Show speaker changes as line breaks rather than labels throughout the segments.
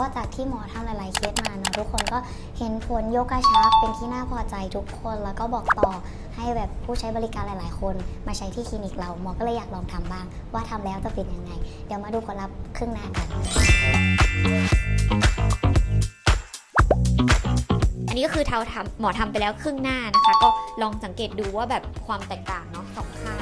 ก็จากที่หมอทำหลายๆเคสมาเนาะทุกคนก็เห็นผลยกกระชับเป็นที่น่าพอใจทุกคน แล้วก็บอกต่อให้แบบผู้ใช้บริการหลาย ๆ คน มาใช้ที่คลินิกเราหมอก็เลยอยากลองทำบ้าง ว่าทำแล้วจะเป็นยังไง เดี๋ยวมาดูผลลัพธ์ครึ่งหน้ากัน
อันนี้ก็คือเทาทำหมอทำไปแล้วครึ่งหน้านะคะ ก็ลองสังเกตดูว่าแบบความแตกต่างเนาะสองข้าง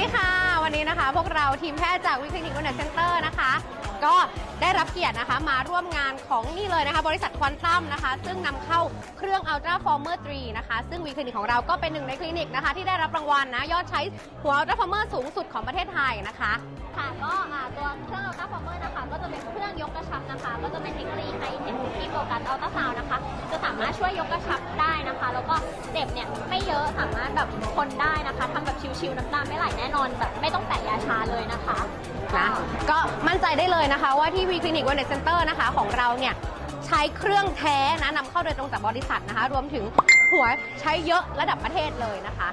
ดีค่ะ วันนี้นะคะ พวกเราทีมแพทย์จากวิคลินิกวันเดอร์เซ็นเตอร์นะคะ ก็ได้รับเกียรตินะคะมาร่วมงานของนี่เลยนะคะ บริษัทควอนตัมนะคะ ซึ่งนำเข้าเครื่อง Ultra Former 3นะคะ ซึ่งวีคลินิกของเราก็เป็นหนึ่งในคลินิกนะคะ ที่ได้รับรางวัลนะยอดใช้หัว Ultra Former สูงสุดของประเทศไทยนะคะ
ค่ะก็ตัวเครื่องอัลตราฟอร์เมอร์นะคะ ก็จะเป็นเครื่องยกกระชับนะคะ ก็จะเป็นเทคโนโลยีไฮเทคที่โฟกัสอัลตราซาวนะคะ จะสามารถช่วยยกกระชับ แล้วก็เจ็บเนี่ยไม่เยอะสามารถแบบทนได้นะคะทำแบบชิวๆน้ำตาไม่ไหลแน่นอนแบบไม่ต้องแตะยาชาเลยนะคะ
นะก็มั่นใจได้เลยนะคะ ว่าที่วีคลินิกวันเดอร์เซ็นเตอร์นะคะของเราเนี่ยใช้เครื่องแท้นะนำเข้าโดยตรงจากบริษัทนะคะ รวมถึงหัวใช้เยอะระดับประเทศเลยนะคะ